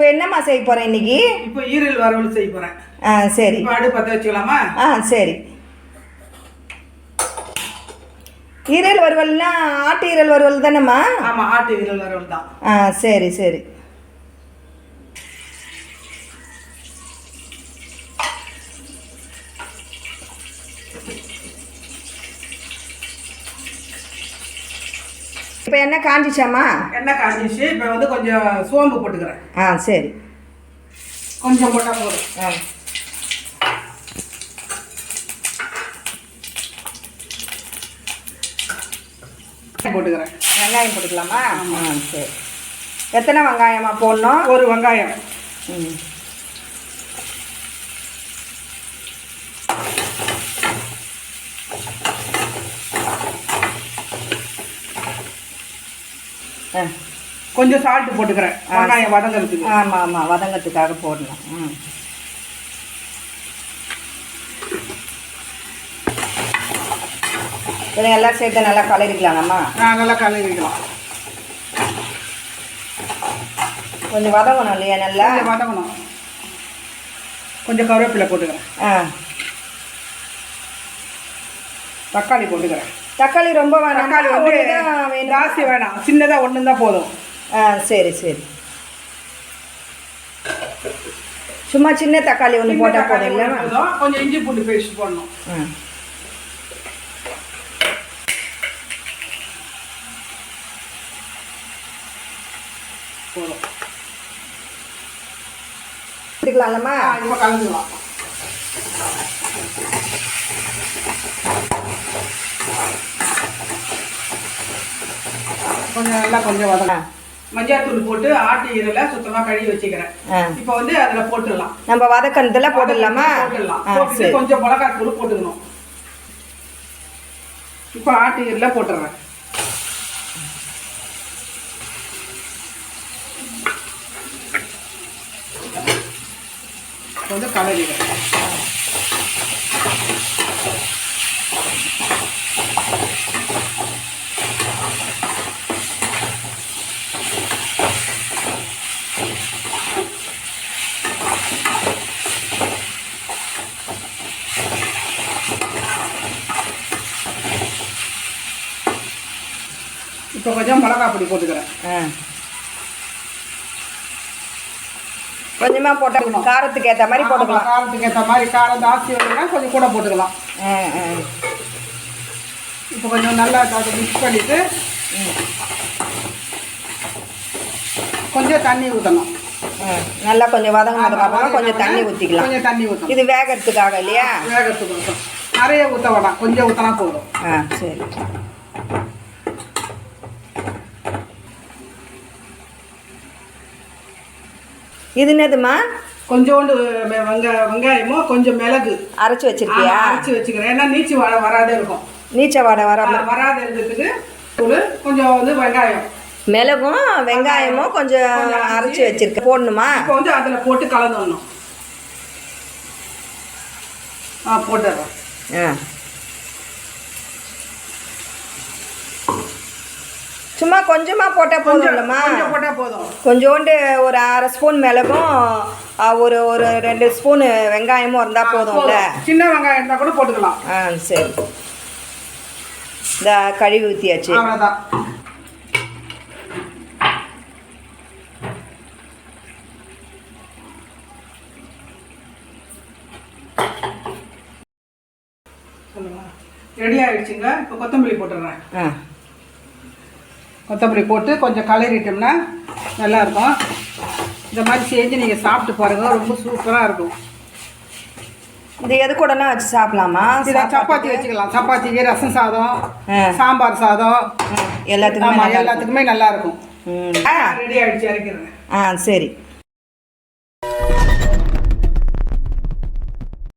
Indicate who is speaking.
Speaker 1: இப்போ என்னம்மா செய்ய போகிறேன் இன்னைக்கு?
Speaker 2: இப்போ ஈரல் வரவல் செய்ய போறேன்.
Speaker 1: ஆ சரி.
Speaker 2: இப்போ அடுப்பு பற்ற வச்சுக்கலாமா?
Speaker 1: ஆ சரி. ஈரல் வறுவல்னா ஆட்டு ஈரல் வறுவல் தானேம்மா?
Speaker 2: ஆமா ஆட்டு ஈரல் வரவல் தான்.
Speaker 1: ஆ சரி சரி. இப்போ என்ன காஞ்சிச்சாம்மா?
Speaker 2: எண்ணெய் காஞ்சிச்சு? இப்போ வந்து கொஞ்சம் சோம்பு போட்டுக்கிறேன்.
Speaker 1: ஆ சரி.
Speaker 2: கொஞ்சம் போட்டால் போதும்.
Speaker 1: ஆ.
Speaker 2: போட்டுக்கிறேன்.
Speaker 1: வெங்காயம் போட்டுக்கலாமா? ஆ சரி. எத்தனை வெங்காயமா போடணும்?
Speaker 2: ஒரு வெங்காயம்.
Speaker 1: ம்.
Speaker 2: கொஞ்சம் சால்ட் போட்டுக்கிறேன். வெங்காயம் வதங்கிறதுக்கு.
Speaker 1: ஆமாம் ஆமாம் வதங்கத்துக்காக போடணும் ம். இதை எல்லாம் சேர்த்து நல்லா கலரிக்கலாம்மா
Speaker 2: நான் நல்லா கலரிக்கலாம்.
Speaker 1: கொஞ்சம் வதங்கணும் இல்லையா நல்லா?
Speaker 2: வதங்கணும். கொஞ்சம் கருவேப்பிலை போட்டுக்கிறேன்.
Speaker 1: ஆ.
Speaker 2: தக்காளி போட்டுக்கிறேன்.
Speaker 1: தக்காளி ரொம்ப வேணாம்.
Speaker 2: தக்காளி வந்து ஜாஸ்தி வேணாம். சின்னதாக ஒன்று தான் போதும்.
Speaker 1: ஆ சரி சரி. சும்மா சின்ன தக்காளி ஒன்று போட்டால் போதும்.
Speaker 2: கொஞ்சம் இஞ்சி பூண்டு பேஸ்ட் போடணும். போதும்.
Speaker 1: எடுக்கலாம்லம்மா
Speaker 2: இப்போ கலந்துக்கலாம். கொஞ்சம் நல்லா கொஞ்சம் வதங்க. மஞ்சள் போட்டு ஆட்டு ஈரலை சுத்தமாக கழுவி வச்சுக்கிறேன். இப்போ வந்து அதில் போட்டுடலாம்.
Speaker 1: நம்ம வதக்கணத்துல போட்டுடலாமா?
Speaker 2: போட்டுடலாம். போட்டுட்டு கொஞ்சம் மிளகாய் தூள் போட்டுக்கணும். இப்போ ஆட்டு ஈரலை போட்டுடுறேன். கொஞ்சம் கலரிடுறேன் இப்போ கொஞ்சம் மிளகாய் பொடி போட்டுக்கிறேன்.
Speaker 1: ஆ. கொஞ்சமாக போட்டால் காரத்துக்கு ஏற்ற மாதிரி போட்டுக்கலாம்.
Speaker 2: காரத்துக்கு ஏற்ற மாதிரி காரம் ஜாஸ்தி வேணும்னா கொஞ்சம் கூட போட்டுக்கலாம். இப்போ கொஞ்சம் நல்லா அதை மிக்ஸ் பண்ணிட்டு
Speaker 1: ம்,
Speaker 2: கொஞ்சம் தண்ணி ஊற்றணும்.
Speaker 1: நல்லா கொஞ்சம் வதங்கினதுக்கு அப்புறம் கொஞ்சம் தண்ணி ஊற்றிக்கலாம்
Speaker 2: கொஞ்சம் தண்ணி ஊற்றணும்
Speaker 1: இது வேகறதுக்காக இல்லையா?
Speaker 2: வேகத்துக்கு ஊற்றணும் நிறைய ஊற்ற வேணாம். கொஞ்சம் ஊற்றினா போதும்.
Speaker 1: ஆ சரி. இது என்னதுமா
Speaker 2: கொஞ்சோண்டு வெங்க வெங்காயமும் கொஞ்சம் மிளகு.
Speaker 1: அரைச்சி வச்சிருக்கியா
Speaker 2: அரைச்சி வச்சுக்கிறேன். ஏன்னா நீச்சி வர வராதே இருக்கும்.
Speaker 1: நீச்ச வாடை வராம
Speaker 2: வராத இருக்கிறதுக்கு கொஞ்சம் வந்து வெங்காயம்.
Speaker 1: மிளகும் வெங்காயமும் கொஞ்சம் அரைச்சி வச்சிருக்க போடணுமா?
Speaker 2: இப்போ வந்து அதில் போட்டு கலந்துடணும் ஆ போட்டுடுறேன்
Speaker 1: ஆ. சும்மா கொஞ்சமா போட்டா போதும் இல்லைம்மா
Speaker 2: கொஞ்சம் போட்டால் போதும்.
Speaker 1: கொஞ்சோண்டு ஒரு அரை ஸ்பூன் மிளகும் ஒரு ஒரு ரெண்டு ஸ்பூன் வெங்காயமும் இருந்தா போதும்ல.
Speaker 2: போதும். சின்ன வெங்காயம் இருந்தால் கூட போட்டுக்கலாம்.
Speaker 1: ஆ சரி. இந்த கழுவி ஊற்றியாச்சு
Speaker 2: அவ்வளோதான் ரெடி ஆயிடுச்சுங்க. இப்போ கொத்தமல்லி போட்டுடுறேன்
Speaker 1: ஆ.
Speaker 2: கொத்தமல்லி போட்டு கொஞ்சம் கலரிட்டோம்னா நல்லா இருக்கும் இந்த மாதிரி செஞ்சு நீங்கள் சாப்பிட்டு பாருங்க ரொம்ப சூப்பராக இருக்கும்.
Speaker 1: இது எது கூடனா வச்சு சாப்பிடலாமா?
Speaker 2: இதை சப்பாத்தி வச்சுக்கலாம். சப்பாத்திக்கு ரசம் சாதம். சாம்பார் சாதம்.
Speaker 1: எல்லாத்துக்குமே.
Speaker 2: எல்லாத்துக்குமே நல்லா இருக்கும்.
Speaker 1: ம். ஆ.
Speaker 2: ரெடி ஆயிடுச்சு இறக்கிறேன்
Speaker 1: ஆ சரி.